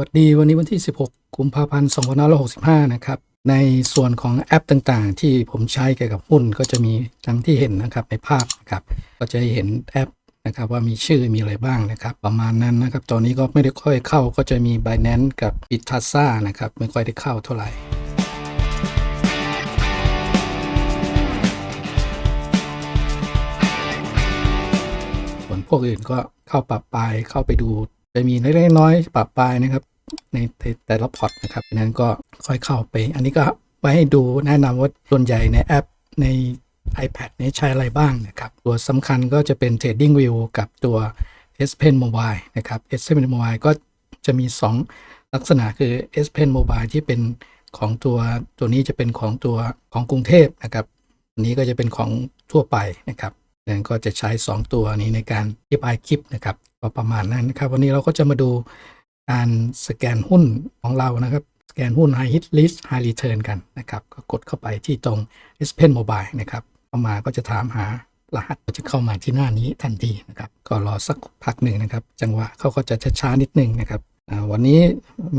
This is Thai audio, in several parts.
วัสดีวันนี้วันที่ 16 กุมภาพันธ์ 2565 นะครับ ในส่วนของแอปต่างๆ ที่ผมใช้เกี่ยวกับหุ้นก็จะมีดังที่เห็นนะครับในภาพนะครับ ก็จะเห็นแอปนะครับว่ามีชื่อมีอะไรบ้างนะครับ ประมาณนั้นนะครับ ตอนนี้ก็ไม่ได้ค่อยเข้าก็จะมี Binance กับ i t a s a นะครับ ไม่ค่อยได้เข้าเท่าไหร่ส่วนพวกอื่นก็เข้าปรับไปเข้าไปดู จะมีเล็กๆน้อยๆปรับปลายนะครับ ในแต่ละพอร์ตนะครับดังนั้นก็ค่อยเข้าไป อันนี้ก็ไว้ให้ดูแนะนำว่าส่วนใหญ่ในแอปใน iPad นี้ใช้อะไรบ้างนะครับ ตัวสำคัญก็จะเป็น Trading View กับตัว S Pen Mobile นะครับ S Pen Mobile ก็จะมี 2 ลักษณะคือ S Pen Mobile ที่เป็นของตัวตัวนี้จะเป็นของตัวของกรุงเทพนะครับอันนี้ก็จะเป็นของทั่วไปนะครับ นั้นก็จะใช้ 2 ตัวนี้ในการอธิบายคลิปนะครับก็ประมาณนั้นนะครับ วันนี้เราก็จะมาดูการสแกนหุ้นของเรานะครับ สแกนหุ้น High Hit List High Return กันนะครับ ก็กดเข้าไปที่ตรง S Pen Mobile นะครับเข้ามาก็จะถามหารหัสก็จะเข้ามาที่หน้านี้ทันทีนะครับ ก็รอสักพักหนึ่งนะครับ จังหวะเขาก็จะช้าๆนิดหนึ่งนะครับวันนี้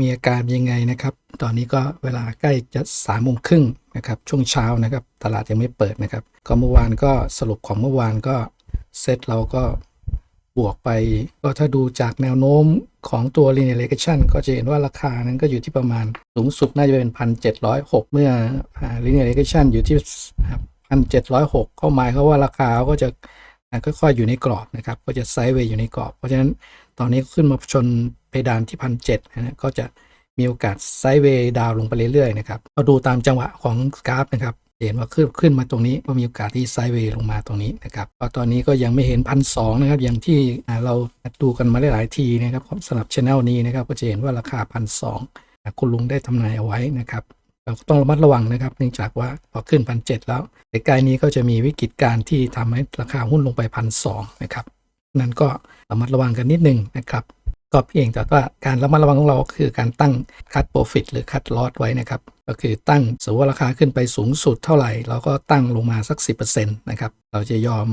มีอาการยังไงนะครับ ตอนนี้ก็เวลาใกล้จะสามโมงครึ่งนะครับ ช่วงเช้านะครับ ตลาดยังไม่เปิดนะครับ ก็เมื่อวานก็สรุปของเมื่อวานก็เซตเราก็บวกไป ก็ถ้าดูจากแนวโน้มของตัว linear regression ก็จะเห็นว่าราคานั้นก็อยู่ที่ประมาณสูงสุดน่าจะเป็นพันเจ็ดร้อยหกเมื่อ linear regression อยู่ที่พันเจ็ดร้อยหกเข้าหมายเขามว่าราคาก็จะค่อยๆอยู่ในกรอบนะครับ ก็จะไซด์เวย์อยู่ในกรอบ เพราะฉะนั้นตอนนี้ขึ้นมาชนเพดานที่พันเจ็ดนะฮะก็จะมีโอกาสไซด์เวย์ดาวลงไปเรื่อยๆนะครับเราดูตามจังหวะของกราฟนะครับ เห็นว่าขึ้นขึ้นมาตรงนี้ก็มีโอกาสที่ไซด์เวย์ลงมาตรงนี้นะครับก็ตอนนี้ก็ยังไม่เห็นพันสองนะครับอย่างที่เราดูกันมาหลายทีนะครับสำหรับช anel นี้นะครับก็จะเห็นว่าราคาพันสองคุณลุงได้ทำนายเอาไว้นะครับเราก็ต้องระมัดระวังนะครับ เนื่องจากว่าพอขึ้นพันเแล้วใกล้นี้ก็จะมีวิกฤตการที่ทำให้ราคาหุ้นลงไปพันสองนะครับนั้นก็ระมัดระวังกันนิดนึงนะครับก็เพียงแต่ว่าการระมัดระวังของเราคือการตั้งคัดโปรฟิตหรือคัดลอสไว้นะครับ ก็คือตั้งสมมติว่าราคาขึ้นไปสูงสุดเท่าไหร่ เราก็ตั้งลงมาสัก 10%นะครับ เราจะยอม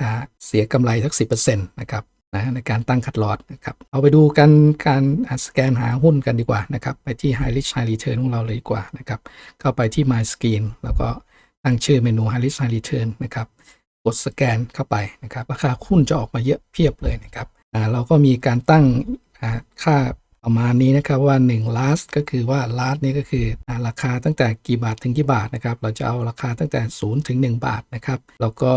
อเสียกำไรสัก 10%นะครับนะในการตั้งคัดลอสนะครับเอาไปดูกันการสแกนหาหุ้นกันดีกว่านะครับไปที่ High Risk High Return ของเราเลยดีกว่านะครับเข้าไปที่ My Screen แล้วก็ตั้งชื่อเมนู High Risk High Return นะครับกดสแกนเข้าไปนะครับราคาหุ้นจะออกมาเยอะเพียบเลยนะครับเราก็มีการตั้งค่า ประมาณนี้นะครับว่า1 last ก็คือว่า last นี่ก็คือราคาตั้งแต่กี่บาทถึงกี่บาทนะครับ เราจะเอาราคาตั้งแต่ 0 ถึง 1 บาทนะครับ แล้วก็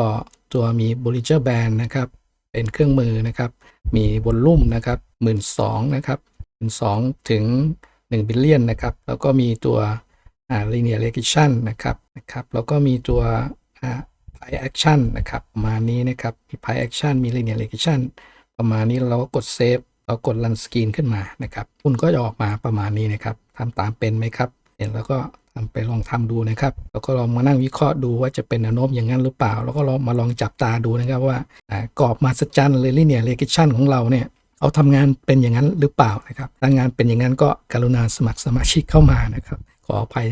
ตัวมี Bollinger Band นะครับ เป็นเครื่องมือนะครับ มีวอลลุ่มนะครับหมื่นสองนะครับหมื่นสองถึง1บิลเลียนนะครับ แล้วก็มีตัวอ่า linear regression นะครับนะครับ แล้วก็มีตัวอ่า Pie Action นะครับประมาณนี้นะครับ มี Pie Action มี Linear Regression ประมาณนี้เราก็กด Save เรากด Run Screen ขึ้นมานะครับ คุณก็จะออกมาประมาณนี้นะครับทำตามเป็นไหมครับเห็นแล้วก็ทำไปลองทำดูนะครับ แล้วก็ลองมานั่งวิเคราะห์ดูว่าจะเป็นแนวโมอย่างนั้นหรือเปล่า แล้วก็ลองมาลองจับตาดูนะครับว่ากรอบมาสจันหรือ Linear Regression ของเราเนี่ยเอาทำงานเป็นอย่างนั้นหรือเปล่านะครับถ้างานเป็นอย่างนั้นก็กรุณาสมัครสมาชิกเข้ามานะครับ ขออภัย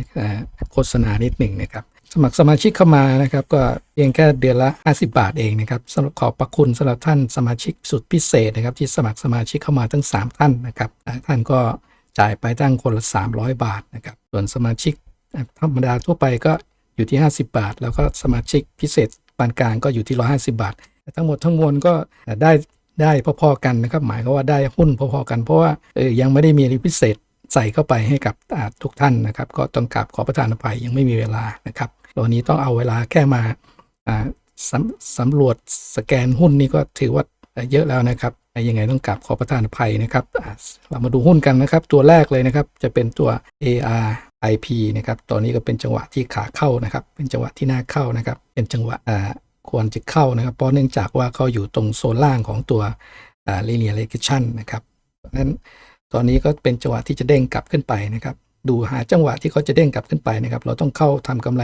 โฆษณานิดหนึ่งนะครับ สมัครสมาชิกเข้ามานะครับ ก็เพียงแค่เดือนละ 50 บาทเองนะครับสำหรับขอบพระคุณสำหรับท่านสมาชิกสุดพิเศษนะครับ ที่สมัครสมาชิกเข้ามาทั้ง 3 ท่านนะครับท่านก็จ่ายไปตั้งคนละ 300 บาทนะครับส่วนสมาชิกธรรมดาทั่วไปก็อยู่ที่ 50 บาท แล้วก็สมาชิกพิเศษปานกลางก็อยู่ที่ 150 บาท ทั้งหมดทั้งมวลก็ได้ได้พอๆกันนะครับ หมายก็ว่าได้หุ้นพอๆกันเพราะว่าเออยังไม่ได้มีอะไรพิเศษ ใส่เข้าไปให้กับทุกท่านนะครับ ก็ต้องกราบขอประทานอภัยยังไม่มีเวลานะครับวันนี้ต้องเอาเวลาแค่มาสำสำรวจสแกนหุ้นนี่ก็ถือว่าเยอะแล้วนะครับยังไงต้องกราบขอประทานอภัยนะครับ เรามาดูหุ้นกันนะครับ ตัวแรกเลยนะครับจะเป็นตัว ARIP นะครับ ตอนนี้ก็เป็นจังหวะที่ขาเข้านะครับ เป็นจังหวะที่น่าเข้านะครับ เป็นจังหวะควรจะเข้านะครับ เพราะเนื่องจากว่าเขาอยู่ตรงโซนล่างของตัว linear regression นะครับเพราะฉะนั้น ตอนนี้ก็เป็นจังหวะที่จะเด้งกลับขึ้นไปนะครับ ดูหาจังหวะที่เขาจะเด้งกลับขึ้นไปนะครับ เราต้องเข้าทำกำไร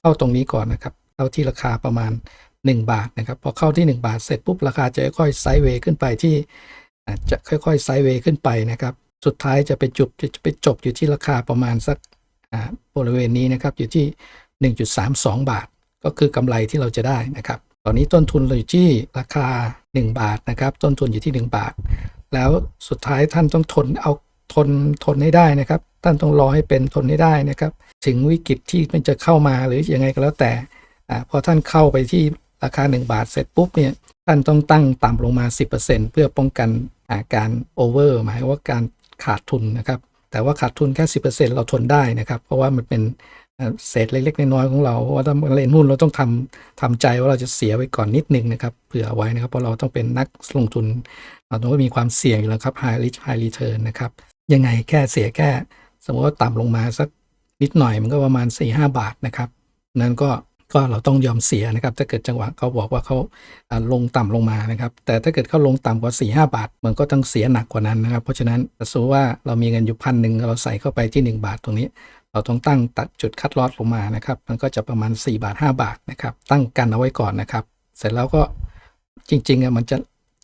เข้าตรงนี้ก่อนนะครับเข้าที่ราคาประมาณ 1 บาทนะครับพอเข้าที่ 1 บาทเสร็จปุ๊บราคาจะค่อยๆไซด์เวย์ขึ้นไปที่จะค่อยๆไซด์เวย์ขึ้นไปนะครับ สุดท้ายจะไปจุบจะไปจบอยู่ที่ราคาประมาณสักบริเวณนี้นะครับอยู่ที่ 1.32 บาท ก็คือกำไรที่เราจะได้นะครับ ตอนนี้ต้นทุนเราอยู่ที่ราคา 1 บาทนะครับ ต้นทุนอยู่ที่ 1 บาท แล้วสุดท้ายท่านต้องทนเอาทนทนให้ได้นะครับ ท่านต้องรอให้เป็นทนให้ได้นะครับ ถึงวิกฤตที่มันจะเข้ามาหรือยังไงก็แล้วแต่อพอท่านเข้าไปที่ราคา 1 บาทเสร็จปุ๊บเนี่ยท่านต้องตั้งต่ำลงมา 10%เพื่อป้องกันอาการโอเวอร์หมายว่าการขาดทุนนะครับ แต่ว่าขาดทุนแค่ 10%เราทนได้นะครับ เพราะว่ามันเป็น เศษเล็กๆน้อยๆของเราเพราะว่าถ้าเล่นหุ้นเราต้องทำทำใจว่าเราจะเสียไว้ก่อนนิดนึงนะครับเผื่อเอาไว้นะครับ เพราะเราต้องเป็นนักลงทุนเราต้องมีความเสี่ยงอยู่แล้วครับ high risk high return นะครับยังไงแค่เสียแค่ สมมติว่าต่ำลงมาสักนิดหน่อยมันก็ประมาณ 4 5 บาทนะครับนั้นก็ก็เราต้องยอมเสียนะครับ ถ้าเกิดจังหวะเขาบอกว่าเขาลงต่ำลงมานะครับ แต่ถ้าเกิดเขาลงต่ำกว่า4 5บาท มันก็ต้องเสียหนักกว่านั้นนะครับ เพราะฉะนั้นสมมติว่าเรามีเงินอยู่พันหนึ่งเราใส่เข้าไปที่ 1 บาทตรงนี้ เราต้องตั้งตัดจุดคัดลอดลงมานะครับ มันก็จะประมาณ 4 บาท 5 บาทนะครับ ตั้งกันเอาไว้ก่อนนะครับ เสร็จแล้วก็จริงๆอะมันจะ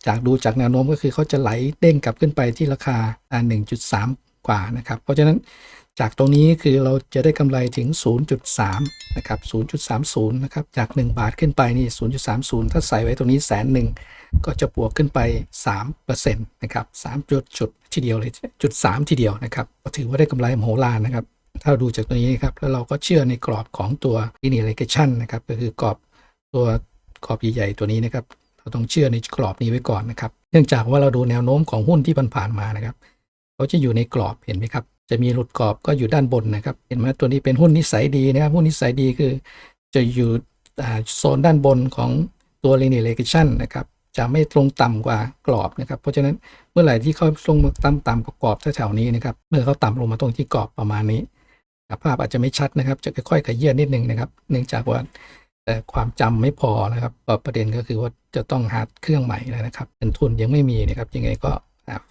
จากดูจากแนวโน้มก็คือเขาจะไหลเด้งกลับขึ้นไปที่ราคาอ่า1.3 กว่านะครับ เพราะฉะนั้นจากตรงนี้คือเราจะได้กำไรถึง 0.3 นะครับ 0.30 นะครับ จาก 1 บาทขึ้นไปนี่ 0.30 ถ้าใส่ไว้ตรงนี้แสนหนึ่งก็จะบวกขึ้นไป 3%นะครับ3จุดจุดทีเดียวเลยจุด3ทีเดียวนะครับถือว่าได้กำไรมโหฬารนะครับ ถ้าดูจากตัวนี้นะครับแล้วเราก็เชื่อในกรอบของตัว linear regression นะครับก็คือกรอบตัวกรอบใหญ่ๆตัวนี้นะครับ เราต้องเชื่อในกรอบนี้ไว้ก่อนนะครับ เนื่องจากว่าเราดูแนวโน้มของหุ้นที่ผ่านๆมานะครับเขาจะอยู่ในกรอบเห็นไหมครับ จะมีหลุดกรอบก็อยู่ด้านบนนะครับ เห็นไหมตัวนี้เป็นหุ้นนิสัยดีนะครับหุ้นนิสัยดีคือ จะอยู่โซนด้านบนของตัว linear regression นะครับจะไม่ลงต่ำกว่ากรอบนะครับ เพราะฉะนั้นเมื่อไหร่ที่เขาลงมาต่ำต่ำกว่ากรอบแถวๆนี้นะครับ เมื่อเขาต่ำลงมาตรงที่กรอบประมาณนี้ ภาพอาจจะไม่ชัดนะครับ จะค่อยๆขยี้นิดนึงนะครับ เนื่องจากว่าแต่ความจำไม่พอนะครับประเด็นก็คือว่าจะต้องหาเครื่องใหม่แล้วนะครับเงินทุนยังไม่มีนะครับยังไงก็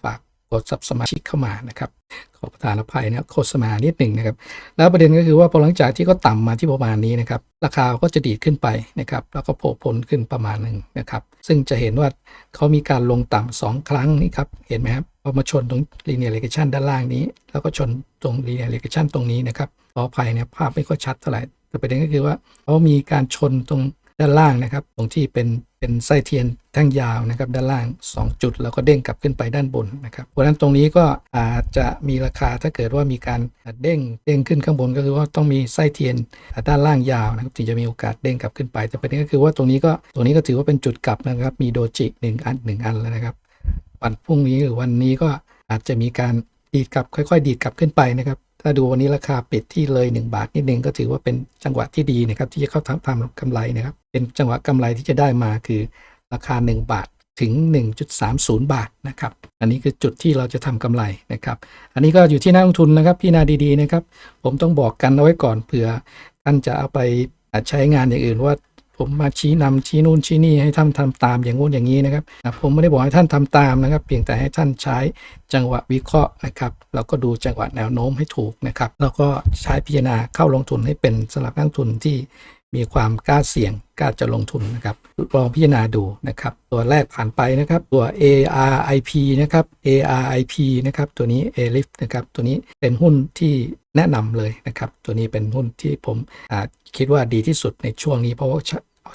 ฝาก กดซับสมาชิกเข้ามานะครับ ขอประทานอภัยนะโฆษณานิดหนึ่งนะครับ แล้วประเด็นก็คือว่าพอหลังจากที่เขาต่ำมาที่ประมาณนี้นะครับ ราคาก็จะดีดขึ้นไปนะครับ แล้วก็โผล่พ้นขึ้นประมาณหนึ่งนะครับ ซึ่งจะเห็นว่าเขามีการลงต่ำสองครั้งนี่ครับ เห็นไหมครับพอมาชนตรง linear regression ด้านล่างนี้ แล้วก็ชนตรง linear regression ตรงนี้นะครับขออภัยเนี่ยภาพไม่ค่อยชัดเท่าไหร่แต่ประเด็นก็คือว่าเขามีการชนตรง ด้านล่างนะครับ ตรงที่เป็นเป็นไส้เทียนแท่งยาวนะครับ ด้านล่าง 2 จุดแล้วก็เด้งกลับขึ้นไปด้านบนนะครับเพราะฉะนั้นตรงนี้ก็อาจจะมีราคาถ้าเกิดว่ามีการเด้งเด้งขึ้นข้างบนก็คือว่าต้องมีไส้เทียนด้านล่างยาวนะครับถึงจะมีโอกาสเด้งกลับขึ้นไป แต่ประเด็นก็คือว่าตรงนี้ก็ตรงนี้ก็ถือว่าเป็นจุดกลับนะครับมีโดจิหนึ่งอันหนึ่งอันแล้วนะครับวันพรุ่งนี้หรือวันนี้ก็อาจจะมีการดีดกลับค่อย ๆ ดีดกลับขึ้นไปนะครับ ถ้าดูวันนี้ราคาปิดที่เลย 1 บาทนิดนึงก็ถือว่าเป็นจังหวะที่ดีนะครับที่จะเข้าทำทำกำไรนะครับเป็นจังหวะกำไรที่จะได้มาคือราคา 1 บาทถึง 1.30 บาทนะครับอันนี้คือจุดที่เราจะทำกำไรนะครับอันนี้ก็อยู่ที่นักลงทุนนะครับพี่นาดีๆนะครับผมต้องบอกกันเอาไว้ก่อนเผื่อท่านจะเอาไปใช้งานอย่างอื่นว่า ผมมาชี้นำชี้นู่นชี้นี่ให้ท่านทำตามอย่างงู้นอย่างนี้นะครับ ผมไม่ได้บอกให้ท่านทำตามนะครับ เพียงแต่ให้ท่านใช้จังหวะวิเคราะห์นะครับแล้วก็ดูจังหวะแนวโน้มให้ถูกนะครับ แล้วก็ใช้พิจารณาเข้าลงทุนให้เป็นสำหรับนักทุนที่มีความกล้าเสี่ยงกล้าจะลงทุนนะครับลองพิจารณาดูนะครับ ตัวแรกผ่านไปนะครับ ตัว ARIP นะครับ ARIP นะครับ ตัวนี้ a l i f นะครับ ตัวนี้เป็นหุ้นที่แนะนำเลยนะครับ ตัวนี้เป็นหุ้นที่ผมคิดว่าดีที่สุดในช่วงนี้เพราะว่า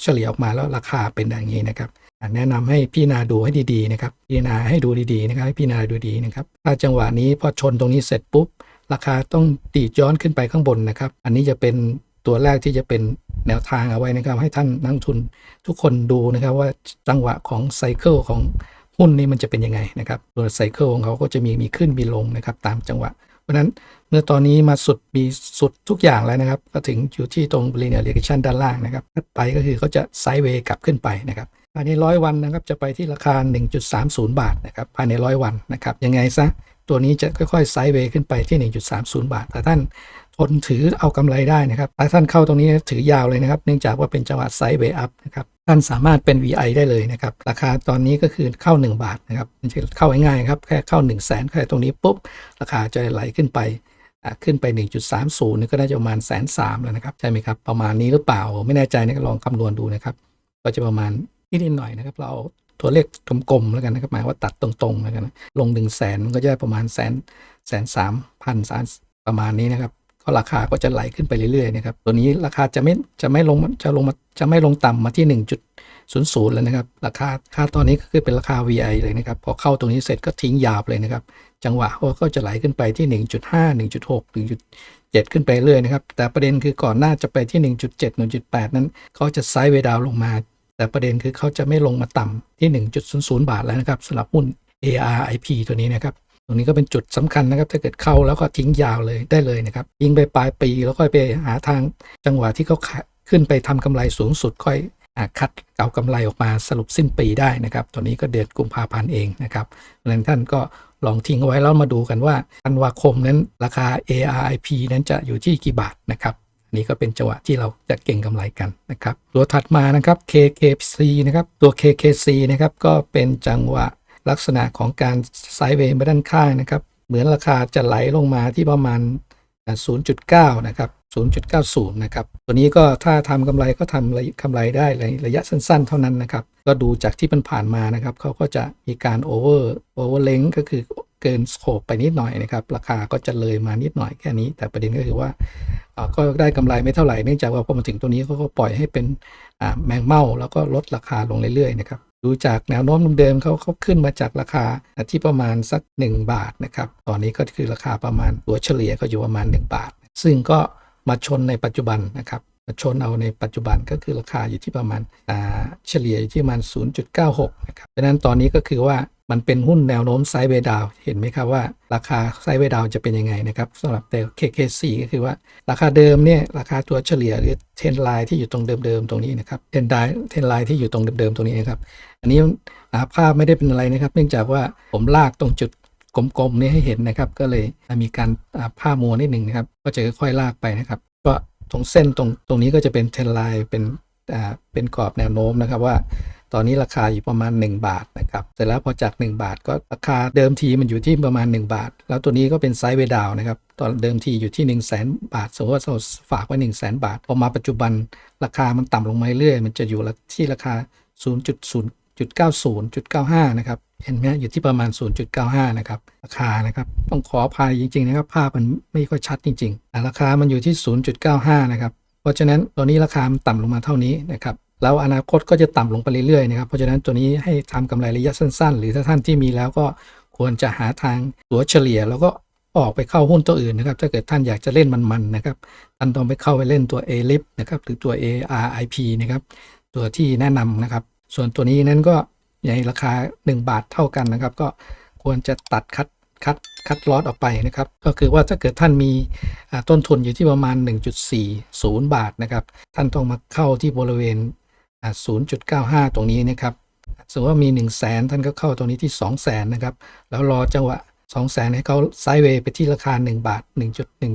เฉลี่ยออกมาแล้วราคาเป็นอย่างนี้นะครับแนะนำให้พี่นาดูให้ดีๆนะครับพี่นาให้ดูดีๆนะครับให้พี่นาดูดีนะครับถ้าจังหวะนี้พอชนตรงนี้เสร็จปุ๊บ ราคาต้องดีดย้อนขึ้นไปข้างบนนะครับ อันนี้จะเป็นตัวแรกที่จะเป็นแนวทางเอาไว้นะครับ ให้ท่านนักทุนทุกคนดูนะครับว่าจังหวะของไซเคิลของหุ้นนี้มันจะเป็นยังไงนะครับตัวไซเคิลของเขาก็จะมีมีขึ้นมีลงนะครับตามจังหวะ ราะนั้นเมื่อตอนนี้มาสุดมีสุดทุกอย่างแล้วนะครับ ก็ถึงอยู่ที่ตรง linear regression ด้านล่างนะครับถัดไปก็คือเขาจะไซด์เวย์กลับขึ้นไปนะครับภายในร้อยวันนะครับจะไปที่ราคา 1.30 บาทนะครับภายในร้อยวันนะครับยังไงซะตัวนี้จะค่อยๆไซด์เวย์ขึ้นไปที่ 1.30 บาท แต่ท่าน ทนถือเอากำไรได้นะครับถ้าท่านเข้าตรงนี้ถือยาวเลยนะครับ เนื่องจากว่าเป็นจังหวะไซด์เวย์อัพนะครับ ท่านสามารถเป็น VI ได้เลยนะครับ ราคาตอนนี้ก็คือเข้า 1 บาทนะครับเข้าง่ายๆครับ แค่เข้า 1 0 0 0 0แสนแค่ตรงนี้ปุ๊บ ราคาจะไหลขึ้นไปขึ้นไป 1.30นี่ก็น่าจะประมาณแสนสามแล้วนะครับ ใช่ไหมครับ ประมาณนี้หรือเปล่า ไม่แน่ใจนะก็ลองคำนวณดูนะครับ ก็จะประมาณนิดหน่อยนะครับ เราตัวเลขกลมๆแล้วกันนะครับหมายว่าตัดตรงๆแล้วกันลง1นึ่งแสนมันก็จะได้ประมาณแสนแสนสามพันสามประมาณนี้นะครับ ก็ราคาก็จะไหลขึ้นไปเรื่อยๆนะครับตัวนี้ราคาจะไม่จะไม่ลงจะลงมาจะไม่ลงต่ำมาที่ 1.00 แล้วนะครับ ราคาค่าตอนนี้ก็คือเป็นราคา VI เลยนะครับพอเข้าตรงนี้เสร็จก็ทิ้งยาวเลยนะครับ จังหวะเขาก็จะไหลขึ้นไปที่ 1.5 1.6 1.7 ขึ้นไปเรื่อยนะครับ แต่ประเด็นคือก่อนหน้าจะไปที่ 1.7 1.8 นั้นเขาจะไซด์เวดาวลงมา แต่ประเด็นคือเขาจะไม่ลงมาต่ำที่ 1.00 บาทแล้วนะครับสำหรับหุ้น ARIP ตัวนี้นะครับ ตรงนี้ก็เป็นจุดสำคัญนะครับ ถ้าเกิดเข้าแล้วก็ทิ้งยาวเลยได้เลยนะครับยิงไปปลายปีแล้วค่อยไปหาทางจังหวะที่เขาขึ้นไปทำกำไรสูงสุดค่อยอคัดเอากำไรออกมาสรุปสิ้นปีได้นะครับ ตัวนี้ก็เดือนกุมภาพันธ์เองนะครับเพราะฉะนั้นท่านก็ลองทิ้งเอาไว้แล้วมาดูกันว่าธันวาคมนั้นราคา ARIP นั้นจะอยู่ที่กี่บาทนะครับนนี้ก็เป็นจังหวะที่เราจะเก่งกำไรกันนะครับ ตัวถัดมานะครับ KKC นะครับ ตัว KKC นะครับก็เป็นจังหวะ ลักษณะของการไซด์เวย์มาด้านข้างนะครับ เหมือนราคาจะไหลลงมาที่ประมาณ 0.9 นะครับ 0.90 นะครับ ตัวนี้ก็ถ้าทำกำไรก็ทำกำไรได้ในระยะสั้นๆ เท่านั้นนะครับ ก็ดูจากที่มันผ่านมานะครับ เขาก็จะมีการโอเวอร์โอเวอร์เลงก็คือเกินสโคปไปนิดหน่อยนะครับ ราคาก็จะเลยมานิดหน่อยแค่นี้ แต่ประเด็นก็คือว่าก็ได้กำไรไม่เท่าไหร่เนื่องจากว่าพอมาถึงตัวนี้เขาก็ปล่อยให้เป็นแมงเม่าแล้วก็ลดราคาลงเรื่อยๆนะครับ ดูจากแนวโน้มเดิมเขาเขาขึ้นมาจากราคาที่ประมาณสัก 1 บาทนะครับ ตอนนี้ก็คือราคาประมาณตัวเฉลี่ยก็อยู่ประมาณ 1 บาท ซึ่งก็มาชนในปัจจุบันนะครับ ชนเอาในปัจจุบันก็คือราคาอยู่ที่ประมาณเฉลี่ยอยู่ที่ประมาณ 0.96 นะครับดังนั้นตอนนี้ก็คือว่ามันเป็นหุ้นแนวโน้มไซด์เวดาวเห็นไหมครับว่า ราคาไซด์เวดาวจะเป็นยังไงนะครับสำหรับแต่ KKC ก็คือว่าราคาเดิมเนี่ยราคาตัวเฉลี่ยหรือเทนไลน์ที่อยู่ตรงเดิมๆตรงนี้นะครับเทนไลน์เทนไลน์ที่อยู่ตรงเดิมๆตรงนี้นะครับ อันนี้ภาพไม่ได้เป็นอะไรนะครับ เนื่องจากว่าผมลากตรงจุดกลมๆนี้ให้เห็นนะครับ ก็เลยมีการอ่าผ้ามัวนิดหนึ่งนะครับ ก็จะค่อยๆลากไปนะครับ ก็ ตรงเส้นตรงตรงนี้ก็จะเป็นเทนไลน์เป็นอ่าเป็นกรอบแนวโน้มนะครับว่า ตอนนี้ราคาอยู่ประมาณ 1 บาทนะครับเสร็จแล้วพอจาก 1 บาทก็ราคาเดิมทีมันอยู่ที่ประมาณ 1 บาท แล้วตัวนี้ก็เป็นไซด์เวดาวนะครับตอนเดิมทีอยู่ที่ 1 0 0 0 0แบาทสมมติว่าเราฝากไว้ 1 0 0 0 0แบาทพอมาปัจจุบันราคามันต่ำลงมาเรื่อยมันจะอยู่ที่ราคา 0.90.95 นะครับ เห็นไหมอยู่ที่ประมาณ 0.95 นะครับ ราคานะครับ ต้องขออภัยจริง ๆ นะครับ ภาพมันไม่ค่อยชัดจริงๆ ราคามันอยู่ที่ 0.95 นะครับ เพราะฉะนั้นตัวนี้ราคามันต่ำลงมาเท่านี้นะครับ แล้วอนาคตก็จะต่ำลงไปเรื่อยๆ นะครับ เพราะฉะนั้นตัวนี้ให้ทำกำไรระยะสั้น ๆ หรือถ้าท่านที่มีแล้วก็ควรจะหาทางตัวเฉลี่ยแล้วก็ออกไปเข้าหุ้นตัวอื่นนะครับ ถ้าเกิดท่านอยากจะเล่นมันๆนะครับ ท่านต้องไปเข้าไปเล่นตัว a l i p นะครับ หรือตัว ARIP นะครับ ตัวที่แนะนำนะครับ ส่วนตัวนี้นั้นก็ในราคา 1 บาทเท่ากันนะครับ ก็ควรจะตัดคัดคัดคัดลอสออกไปนะครับ ก็คือว่าถ้าเกิดท่านมีต้นทุนอยู่ที่ประมาณ 1.40 บาทนะครับ ท่านต้องมาเข้าที่บริเวณอ่า0.95 ตรงนี้นะครับสมมติว่ามี 1 0 0 0 0แสนท่านก็เข้าตรงนี้ที่ 2 0 0แสนนะครับ แล้วรอจังหวะ 2 0 0แสนให้เขาไซด์เวย์ไปที่ราคา 1 บาท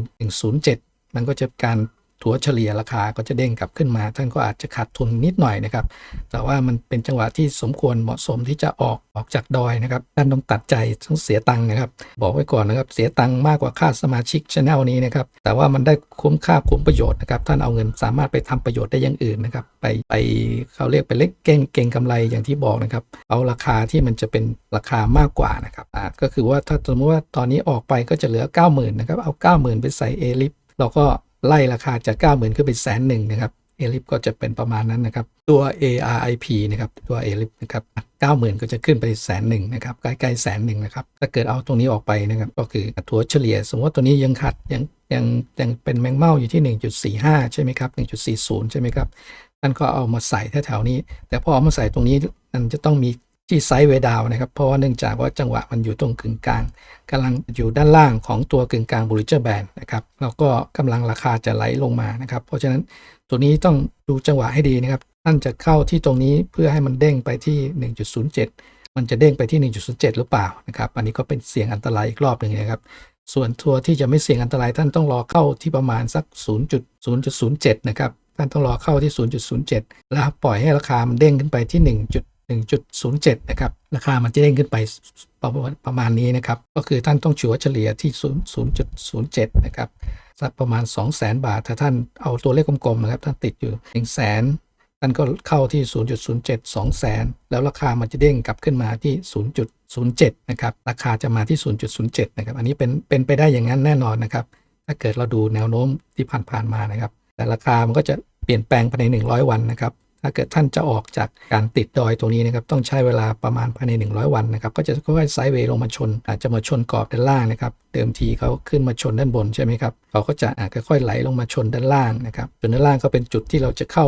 1.1107 มันก็จะการ ถัวเฉลี่ยราคาก็จะเด้งกลับขึ้นมา ท่านก็อาจจะขาดทุนนิดหน่อยนะครับ แต่ว่ามันเป็นจังหวะที่สมควรเหมาะสมที่จะออกออกจากดอยนะครับท่านต้องตัดใจต้องเสียตังค์นะครับ บอกไว้ก่อนนะครับ เสียตังค์มากกว่าค่าสมาชิกช anel นี้นะครับ แต่ว่ามันได้คุ้มค่าคุ้มประโยชน์นะครับ ท่านเอาเงินสามารถไปทำประโยชน์ได้อย่างอื่นนะครับ ไปไปเขาเรียกไปเล็กเก่งเก่งกำไรอย่างที่บอกนะครับ เอาราคาที่มันจะเป็นราคามากกว่านะครับอ่าก็คือว่าถ้าสมมติว่าตอนนี้ออกไปก็จะเหลือ 90,000นะครับเอา 90,000 ไปใส่เอลิฟเราก็ ไล่ราคาจาก 90,000 ขึ้นไปแสนหนึ่งนะครับเอลิฟก็จะเป็นประมาณนั้นนะครับ ตัว ARIP นะครับ ตัวเอลิฟนะครับ90,000ก็จะขึ้นไปแสนหนึ่งนะครับใกล้ๆแสนหนึ่งนะครับถ้าเกิดเอาตรงนี้ออกไปนะครับ ก็คือถัวเฉลี่ย สมมติว่าตัวนี้ยังขัดยังยังยังเป็นแมงเม่าอยู่ที่ 1.45 ใช่ไหมครับ 1.40 ใช่ไหมครับท่านก็เอามาใส่แถวๆนี้ แต่พอเอามาใส่ตรงนี้มันจะต้องมี ที่ไซด์เวดาวนะครับ เพราะว่าเนื่องจากว่าจังหวะมันอยู่ตรงกึ่งกลางกำลังอยู่ด้านล่างของตัวกึ่งกลางบูริเจอร์แบนนะครับแล้วก็กำลังราคาจะไหลลงมานะครับ เพราะฉะนั้นตัวนี้ต้องดูจังหวะให้ดีนะครับท่านจะเข้าที่ตรงนี้เพื่อให้มันเด้งไปที่ 1.07 มันจะเด้งไปที่ 1.07 หรือเปล่านะครับ อันนี้ก็เป็นเสี่ยงอันตรายอีกรอบหนึ่งนะครับ ส่วนตัวที่จะไม่เสี่ยงอันตราย ท่านต้องรอเข้าที่ประมาณสัก 0.0.07 นะครับ ท่านต้องรอเข้าที่ 0.07 แล้วปล่อยให้ราคามันเด้งขึ้นไปที่ 1. 1.07 นะครับ ราคามันจะเด้งขึ้นไปประมาณประมาณนี้นะครับ ก็คือท่านต้องชัวเฉลี่ยที่ 0.07 นะครับสักประมาณ 200,000 บาท ถ้าท่านเอาตัวเลขกลมๆนะครับ ท่านติดอยู่ 1 0 0 0 0แสนท่านก็เข้าที่ 0.07 2แสนแล้วราคามันจะเด้งกลับขึ้นมาที่ 0.07 นะครับ ราคาจะมาที่ 0.07 นะครับ อันนี้เป็นเป็นไปได้อย่างนั้นแน่นอนนะครับ ถ้าาเกิดเราดูแนวโน้มที่ผ่านๆมานะครับ แต่ราคามันก็จะเปลี่ยนแปลงภายใน 100 วันนะครับ ถ้าเกิดท่านจะออกจากการติดดอยตรงนี้นะครับต้องใช้เวลาประมาณภายใน 100 วันนะครับก็จะค่อยๆไซด์เวย์ลงมาชน อาจจะมาชนกรอบด้านล่างนะครับเดิมทีเขาขึ้นมาชนด้านบนใช่ไหมครับเขาก็จะค่อยๆไหลลงมาชนด้านล่างนะครับจนด้านล่างก็เป็นจุดที่เราจะเข้า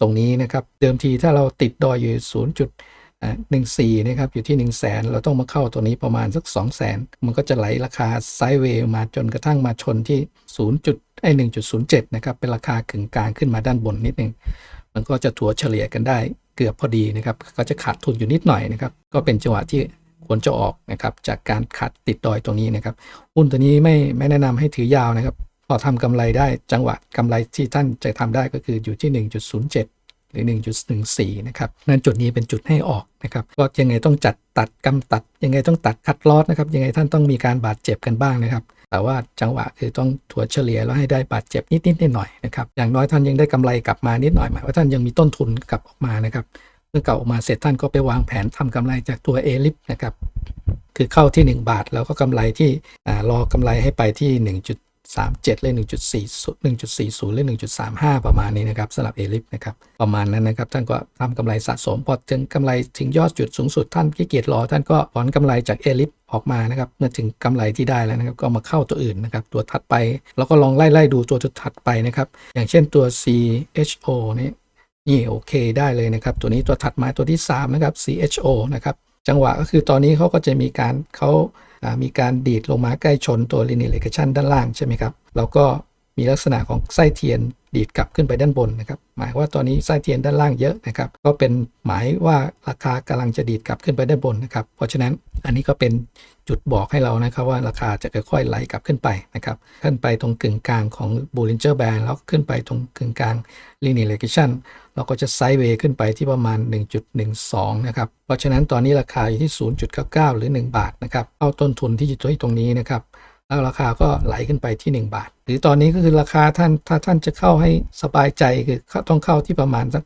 ตรงนี้นะครับเดิมทีถ้าเราติดดอยอยู่ 0. อ่าหนึ่งสี่นะครับอยู่ที่1นึ่งแสนเราต้องมาเข้าตัวนี้ประมาณสัก 2 0 0แสนมันก็จะไหลราคาไซด์เวย์มาจนกระทั่งมาชนที่ 0. จุดไอ้หนึ่งจุดศูนย์เจ็ดนะครับเป็นราคากึ่งกลางขึ้นมาด้านบนนิดนึง มันก็จะถัวเฉลี่ยกันได้เกือบพอดีนะครับ ก็จะขาดทุนอยู่นิดหน่อยนะครับ ก็เป็นจังหวะที่ควรจะออกนะครับ จากการขาดติดดอยตรงนี้นะครับ หุ้นตัวนี้ไม่ไม่แนะนำให้ถือยาวนะครับ พอทำกำไรได้จังหวะกำไรที่ท่านจะทำได้ก็คืออยู่ที่ 1.07 หรือ 1.14 นะครับ นั่นจุดนี้เป็นจุดให้ออกนะครับ ก็ยังไงต้องจัดตัดกำตัด ยังไงต้องตัดคัดลอสนะครับ ยังไงท่านต้องมีการบาดเจ็บกันบ้างนะครับ แต่ว่าจังหวะคือต้องถัวเฉลี่ยแล้วให้ได้บาดเจ็บนิดๆหน่อยๆนะครับอย่างน้อยท่านยังได้กำไรกลับมานิดหน่อยหมายว่าท่านยังมีต้นทุนกลับออกมานะครับเมื่อกลับออกมาเสร็จท่านก็ไปวางแผนทำกำไรจากตัวเอลิฟนะครับคือเข้าที่ 1 บาทแล้วก็กำไรที่รอกำไรให้ไปที่ 1.37หรือ1.40 1.40หรือ1.35 ประมาณนี้นะครับสำหรับเอลิฟนะครับประมาณนั้นนะครับ ท่านก็ทำกำไรสะสมพอถึงกำไรถึงยอดจุดสูงสุดท่านขี้เกียจรอ ท่านก็ถอนกำไรจากเอลิฟออกมานะครับเมื่อถึงกำไรที่ได้แล้วนะครับก็มาเข้าตัวอื่นนะครับตัวถัดไป แล้วก็ลองไล่ๆดูตัวถัดไปนะครับอย่างเช่นตัว CHO นี่นี่โอเคได้เลยนะครับ ตัวนี้ตัวถัดมาตัวที่3นะครับ CHO นะครับจังหวะก็คือตอนนี้เขาก็จะมีการเขา มีการดีดลงมาใกล้ชนตัว linear regression ด้านล่างใช่ไหมครับ แล้วก็มีลักษณะของไส้เทียน ดีดกลับขึ้นไปด้านบนนะครับ หมายว่าตอนนี้ไส้เทียนด้านล่างเยอะนะครับ ก็เป็นหมายว่าราคากำลังจะดีดกลับขึ้นไปด้านบนนะครับ เพราะฉะนั้นอันนี้ก็เป็นจุดบอกให้เรานะครับว่าราคาจะค่อยๆไหลกลับขึ้นไปนะครับ ขึ้นไปตรงกึ่งกลางของ Bollinger Band แล้วขึ้นไปตรงกึ่งกลาง linear regression เราก็จะไซด์เวย์ขึ้นไปที่ประมาณ 1.12 นะครับ เพราะฉะนั้นตอนนี้ราคาอยู่ที่ 0.99 หรือ 1 บาทนะครับ เอาต้นทุนที่อยู่ที่ตรงนี้นะครับ แล้วราคาก็ไหลขึ้นไปที่ 1 บาท หรือตอนนี้ก็คือราคาท่านถ้าท่านจะเข้าให้สบายใจคือต้องเข้าที่ประมาณสัก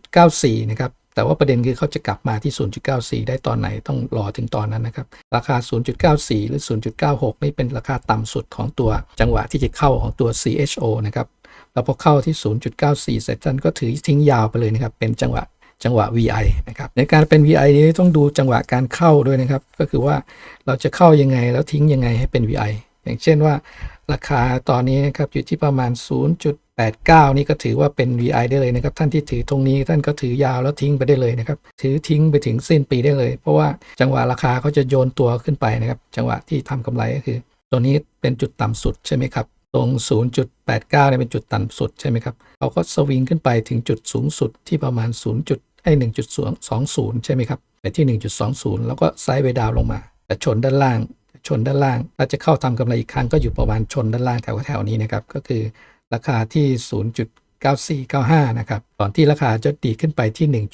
0.94 นะครับ แต่ว่าประเด็นคือเขาจะกลับมาที่ 0.94 ได้ตอนไหนต้องรอถึงตอนนั้นนะครับ ราคา 0.94 หรือ 0.96 นี่เป็นราคาต่ำสุดของตัวจังหวะที่จะเข้าของตัว CHO นะครับแล้วพอเข้าที่ 0.94 เสร็จท่านก็ถือทิ้งยาวไปเลยนะครับเป็นจังหวะ จังหวะ VI นะครับในการเป็น VI นี้ต้องดูจังหวะการเข้าด้วยนะครับ ก็คือว่าเราจะเข้ายังไงแล้วทิ้งยังไงให้เป็น VI อย่างเช่นว่า ราคาตอนนี้นะครับอยู่ที่ประมาณ 0.89 นี่ก็ถือว่าเป็น VI ได้เลยนะครับ ท่านที่ถือตรงนี้ท่านก็ถือยาวแล้วทิ้งไปได้เลยนะครับ ถือทิ้งไปถึงสิ้นปีได้เลย เพราะว่าจังหวะราคาเขาจะโยนตัวขึ้นไปนะครับ จังหวะที่ทำกำไรก็คือ ตัวนี้เป็นจุดต่ำสุดใช่ไหมครับ ตรง 0.89เนี่ยเป็นจุดต่ำสุดใช่ไหมครับเขาก็สวิงขึ้นไปถึงจุดสูงสุดที่ประมาณ 0. จุดไอ้1.20 ใช่ไหมครับไปที่ 1.20 แล้วก็ไซด์เวดาวน์ลงมา แต่ชนด้านล่าง ชนด้านล่างถ้าจะเข้าทำกำไรอีกครั้งก็อยู่ประมาณชนด้านล่างแถวแถวๆนี้นะครับ ก็คือราคาที่ 0.9495 นะครับ ก่อนที่ราคาจะดีขึ้นไปที่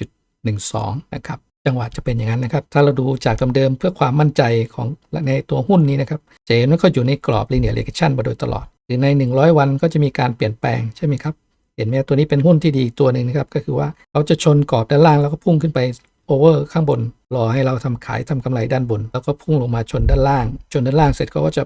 1.12 นะครับ จังหวะจะเป็นอย่างนั้นนะครับ ถ้าเราดูจากเดิมๆเพื่อความมั่นใจของในตัวหุ้นนี้นะครับจะเห็นว่าเขาอยู่ในกรอบ linear regression มาโดยตลอด หรือใน 100 วันก็จะมีการเปลี่ยนแปลงใช่ไหมครับ เห็นไหมตัวนี้เป็นหุ้นที่ดีตัวหนึ่งนะครับ ก็คือว่าเขาจะชนกรอบด้านล่างแล้วก็พุ่งขึ้นไปโอเวอร์ข้างบน รอให้เราทำขายทำกำไรด้านบน แล้วก็พุ่งลงมาชนด้านล่าง ชนด้านล่างเสร็จเขาก็จะ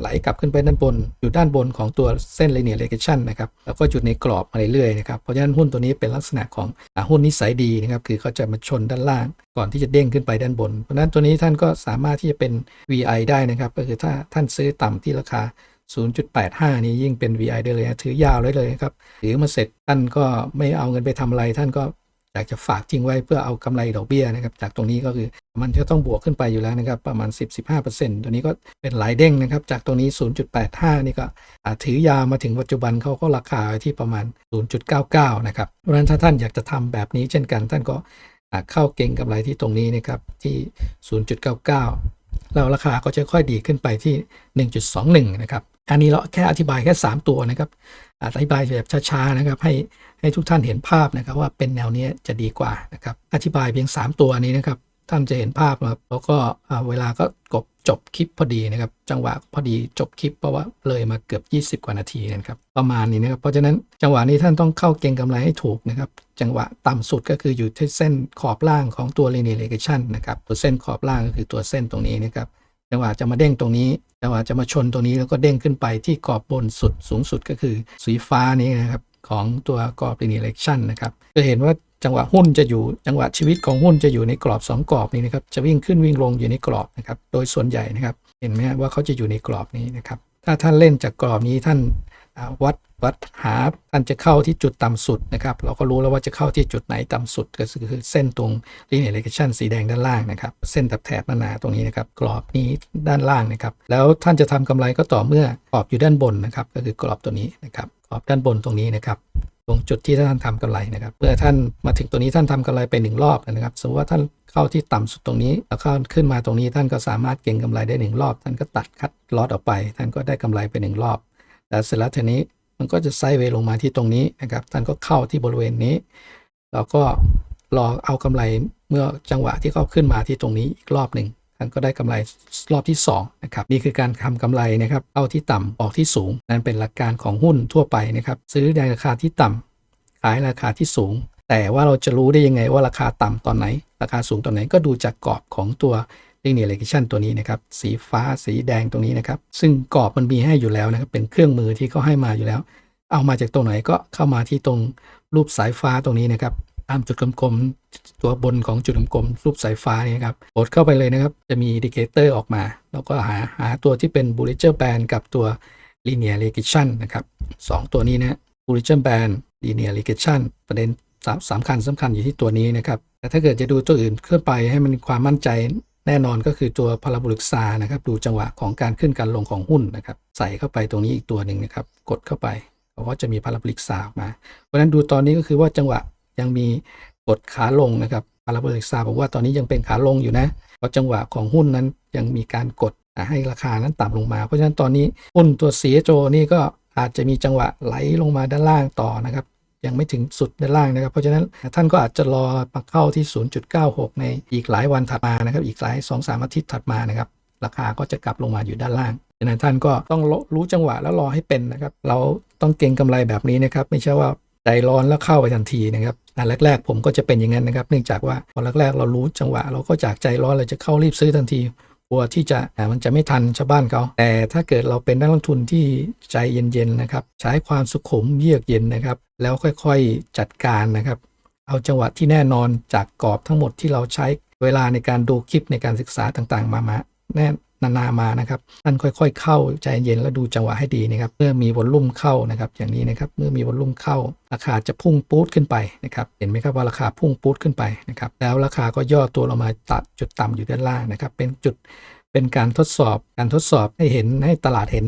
ไหลกลับขึ้นไปด้านบน อยู่ด้านบนของตัวเส้น linear regression นะครับแล้วก็จุดในกรอบมาเรื่อยๆนะครับเพราะฉะนั้นหุ้นตัวนี้เป็นลักษณะของอหุ้นนิสัยดีนะครับคือเขาจะมาชนด้านล่าง ก่อนที่จะเด้งขึ้นไปด้านบน เพราะฉะนั้นตัวนี้ท่านก็สามารถที่จะเป็น VI ได้นะครับก็คือถ้าท่านซื้อต่ำที่ราคา 0.85 นี้ยิ่งเป็น VI ได้เลยนะถือยาวได้เลยนะครับถือมาเสร็จท่านก็ไม่เอาเงินไปทำอะไรท่านก็ อยากจะฝากทิ้งไว้เพื่อเอากำไรดอกเบี้ยนะครับ จากตรงนี้ก็คือมันจะต้องบวกขึ้นไปอยู่แล้วนะครับ ประมาณ 10-15%ตัวนี้ก็เป็นหลายเด้งนะครับ จากตรงนี้ 0.85 นี่ก็ถือยาวมาถึงปัจจุบันเขาก็ราคาที่ประมาณ 0.99 นะครับเพราะฉะนั้นถ้าท่านอยากจะทำแบบนี้เช่นกัน ท่านก็เข้าเก่งกำไรที่ตรงนี้นะครับที่ 0.99 แล้วราคาก็จะค่อยดีขึ้นไปที่ 1.21 นะครับอันนี้เราแค่อธิบายแค่ 3 ตัวนะครับอธิบายแบบช้าๆนะครับให้ ให้ทุกท่านเห็นภาพนะครับว่าเป็นแนวนี้จะดีกว่านะครับอธิบายเพียง 3 ตัวนี้นะครับท่านจะเห็นภาพครับแล้วก็เวลาก็กบจบคลิปพอดีนะครับ จังหวะพอดีจบคลิปเพราะว่าเลยมาเกือบ 20 กว่านาทีนะครับประมาณนี้นะครับ เพราะฉะนั้นจังหวะนี้ท่านต้องเข้าเก็งกำไรให้ถูกนะครับ จังหวะต่ำสุดก็คืออยู่ที่เส้นขอบล่างของตัว linear r e g i o n นะครับตัวเส้นขอบล่างก็คือตัวเส้นตรงนี้นะครับจังหวะจะมาเด้งตรงนี้จังหวะจะมาชนตรงนี้แล้วก็เด้งขึ้นไปที่กรอบบนสุดสูงสุดก็คือสีฟ้านี้นะครับ ของตัวกรอบ linear action นะครับ จะเห็นว่าจังหวะหุ้นจะอยู่จังหวะชีวิตของหุ้นจะอยู่ในกรอบ 2 กรอบนี้นะครับ จะวิ่งขึ้นวิ่งลงอยู่ในกรอบนะครับ โดยส่วนใหญ่นะครับ เห็นไหมว่าเขาจะอยู่ในกรอบนี้นะครับ ถ้าท่านเล่นจากกรอบนี้ท่านวัดวัดหาท่านจะเข้าที่จุดต่ำสุดนะครับ เราก็รู้แล้วว่าจะเข้าที่จุดไหนต่ำสุด ก็คือเส้นตรง linear regression สีแดงด้านล่างนะครับ เส้นแถบหนาๆตรงนี้นะครับ กรอบนี้ด้านล่างนะครับ แล้วท่านจะทำกำไรก็ต่อเมื่อกรอบอยู่ด้านบนนะครับ ก็คือกรอบตัวนี้นะครับ กรอบด้านบนตรงนี้นะครับ ตรงจุดที่ท่านทำกำไรนะครับ เมื่อท่านมาถึงตัวนี้ท่านทำกำไรไปหนึ่งรอบนะครับ สมมติว่าท่านเข้าที่ต่ำสุดตรงนี้ แล้วเข้าขึ้นมาตรงนี้ท่านก็สามารถเก็งกำไรได้หนึ่งรอบ ท่านก็ตัดคัดลอตออกไป ท่านก็ได้กำไรไปหนึ่งรอบ แต่เสร็จแล้วทีนี้มันก็จะไซด์เวย์ลงมาที่ตรงนี้นะครับ ท่านก็เข้าที่บริเวณนี้ แล้วก็รอเอากำไรเมื่อจังหวะที่เขาขึ้นมาที่ตรงนี้อีกรอบหนึ่ง ก็ได้กำไรรอบที่2นะครับนี่คือการทำกำไรนะครับเอาที่ต่ำออกที่สูง นั่นเป็นหลักการของหุ้นทั่วไปนะครับซื้อในราคาที่ต่ำขายราคาที่สูง แต่ว่าเราจะรู้ได้ยังไงว่าราคาต่ำตอนไหน ราคาสูงตอนไหนก็ดูจากกรอบของตัว linear regression ตัวนี้นะครับสีฟ้าสีแดงตรงนี้นะครับ ซึ่งกรอบมันมีให้อยู่แล้วนะครับเป็นเครื่องมือที่เขาให้มาอยู่แล้ว เอามาจากตรงไหนก็เข้ามาที่ตรงรูปสายฟ้าตรงนี้นะครับ ตามจุดกลมๆตัวบนของจุดกลมๆรูปสายฟ้านี่นะครับกดเข้าไปเลยนะครับ จะมีอินดิเคเตอร์ออกมา แล้วก็หาหาตัวที่เป็น Bollinger Band กับตัว Linear Regression นะครับสองตัวนี้นะ Bollinger Band Linear Regression ประเด็นสามสำคัญสำคัญอยู่ที่ตัวนี้นะครับ แต่ถ้าเกิดจะดูตัวอื่นขึ้นไปให้มันความมั่นใจแน่นอนก็คือตัว Parabolic s a นะครับ ดูจังหวะของการขึ้นการลงของหุ้นนะครับ ใส่เข้าไปตรงนี้อีกตัวหนึ่งนะครับ กดเข้าไปเขาก็จะมี Parabolic s a ออกมา เพราะฉะนั้นดูตอนนี้ก็คือว่าจังหวะ ยังมีกดขาลงนะครับ Parabolic s a บอกว่าตอนนี้ยังเป็นขาลงอยู่นะ เพราะจังหวะของหุ้นนั้นยังมีการกดให้ราคานั้นต่ำลงมา เพราะฉะนั้นตอนนี้หุ้นตัว CHO นี่ก็อาจจะมีจังหวะไหลลงมาด้านล่างต่อนะครับยังไม่ถึงสุดด้านล่างนะครับ เพราะฉะนั้นท่านก็อาจจะรอมาเข้าที่ 0.96 ในอีกหลายวันถัดมานะครับ อีกหลาย 2-3 อาทิตย์ถัดมานะครับ ราคาก็จะกลับลงมาอยู่ด้านล่างดังนั้นท่านก็ต้องรู้จังหวะแล้วรอให้เป็นนะครับ เราต้องเก็งกำไรแบบนี้นะครับ ไม่ใช่ว่า ใจร้อนแล้วเข้าไปทันทีนะครับอันแรก ๆ ผมก็จะเป็นอย่างนั้นนะครับ เนื่องจากว่าตอนแรกๆ เรารู้จังหวะ เราก็จากใจร้อนเราจะเข้ารีบซื้อทันทีกลัวที่จะมันจะไม่ทันชาวบ้านเขาแต่ถ้าเกิดเราเป็นนักลงทุนที่ใจเย็นๆนะครับ ใช้ความสุขุมเยือกเย็นนะครับ แล้วค่อยๆจัดการนะครับ เอาจังหวะที่แน่นอนจากกรอบทั้งหมดที่เราใช้เวลาในการดูคลิปในการศึกษาต่างๆ มามาแน่ นานามานะครับท่านค่อยๆ เข้าใจเย็นแล้วดูจังหวะให้ดีนะครับเมื่อมีวอลลุ่มเข้านะครับอย่างนี้นะครับเมื่อมีวอลลุ่มเข้า ราคาจะพุ่งปูดขึ้นไปนะครับเห็นไหมครับว่าราคาพุ่งปูดขึ้นไปนะครับแล้วราคาก็ย่อตัวลงมาตัดจุดต่ำอยู่ด้านล่างนะครับเป็นจุดเป็นการทดสอบการทดสอบให้เห็นให้ตลาดเห็น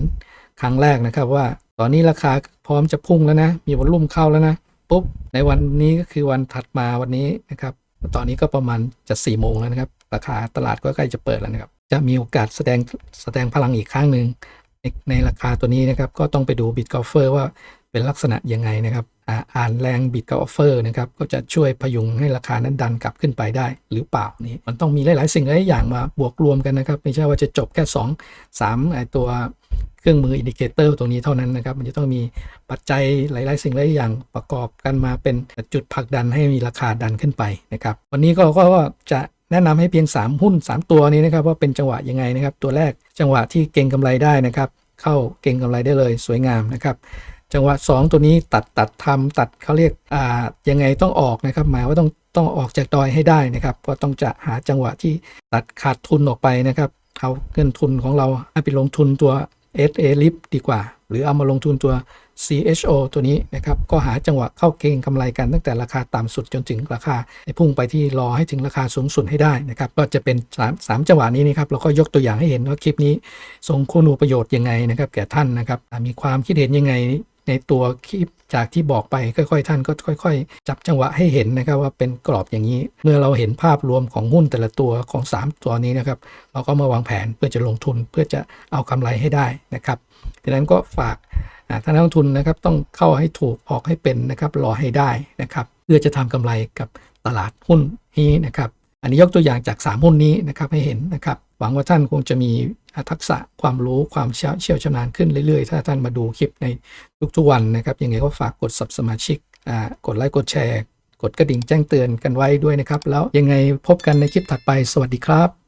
ครั้งแรกนะครับว่าตอนนี้ราคาพร้อมจะพุ่งแล้วนะ มีวอลลุ่มเข้าแล้วนะปุ๊บในวันนี้ก็คือวันถัดมาวันนี้นะครับตอนนี้ก็ประมาณจะ4ี่โมงแล้วนะครับ ราคาตลาดก็ใกล้จะเปิดแล้วนะครับจะมีโอกาสแสดงแสดงพลังอีกครั้งหนึ่งในในราคาตัวนี้นะครับ ก็ต้องไปดูบิตกอลเฟอร์ว่าเป็นลักษณะยังไงนะครับอ่านแรงบิตกอลเฟอร์นะครับ ก็จะช่วยพยุงให้ราคานั้นดันกลับขึ้นไปได้หรือเปล่านี่มันต้องมีหลาย ๆ สิ่งหลายอย่างมาบวกรวมกันนะครับ ไม่ใช่ว่าจะจบแค่ 2 3ไอตัวเครื่องมืออินดิเคเตอร์ตรงนี้เท่านั้นนะครับ มันจะต้องมีปัจจัยหลาย ๆ สิ่งหลายอย่างประกอบกันมาเป็นจุดผลักดันให้มีราคาดันขึ้นไปนะครับ วันนี้ก็ก็จะ แนะนำให้เพียง 3 หุ้น 3 ตัวนี้นะครับว่าเป็นจังหวะยังไงนะครับ ตัวแรกจังหวะที่เก็งกำไรได้นะครับ เข้าเก็งกำไรได้เลยสวยงามนะครับ จังหวะ 2 ตัวนี้ตัดตัดทำตัดเขาเรียกอ่ายังไงต้องออกนะครับ หมายว่าต้องต้องออกจากดอยให้ได้นะครับก็ต้องจะหาจังหวะที่ตัดขาดทุนออกไปนะครับเอาเงินทุนของเราให้ไปลงทุนตัว SA Lip ดีกว่า หรือเอามาลงทุนตัว CHO ตัวนี้นะครับก็หาจังหวะเข้าเก็งกำไรกันตั้งแต่ราคาต่ำสุดจนถึงราคาพุ่งไปที่รอให้ถึงราคาสูงสุดให้ได้นะครับก็จะเป็น3 3จังหวะนี้นะครับเราก็ยกตัวอย่างให้เห็นว่าคลิปนี้ส่งคุณูประโยชน์ยังไงนะครับแก่ท่านนะครับมีความคิดเห็นยังไงในตัวคลิปจากที่บอกไปค่อยๆ ท่านก็ค่อย ๆ จับจังหวะให้เห็นนะครับว่าเป็นกรอบอย่างนี้ เมื่อเราเห็นภาพรวมของหุ้นแต่ละตัวของ 3 ตัวนี้นะครับ เราก็มาวางแผนเพื่อจะลงทุนเพื่อจะเอากำไรให้ได้นะครับดังนั้นก็ฝาก อ่าท่านนักลงทุนนะครับต้องเข้าให้ถูกออกให้เป็นนะครับรอให้ได้นะครับเพื่อจะทำกำไรกับตลาดหุ้นนี้นะครับ อันนี้ยกตัวอย่างจาก 3 หุ้นนี้นะครับให้เห็นนะครับ หวังว่าท่านคงจะมีทักษะความรู้ความเชี่ยวชำนาญขึ้นเรื่อยๆ ถ้าท่านมาดูคลิปในทุกๆวันนะครับยังไงก็ฝากกด sub สมาชิกกดไลค์กดแชร์ กดกระดิ่งแจ้งเตือนกันไว้ด้วยนะครับ แล้วยังไงพบกันในคลิปถัดไปสวัสดีครับ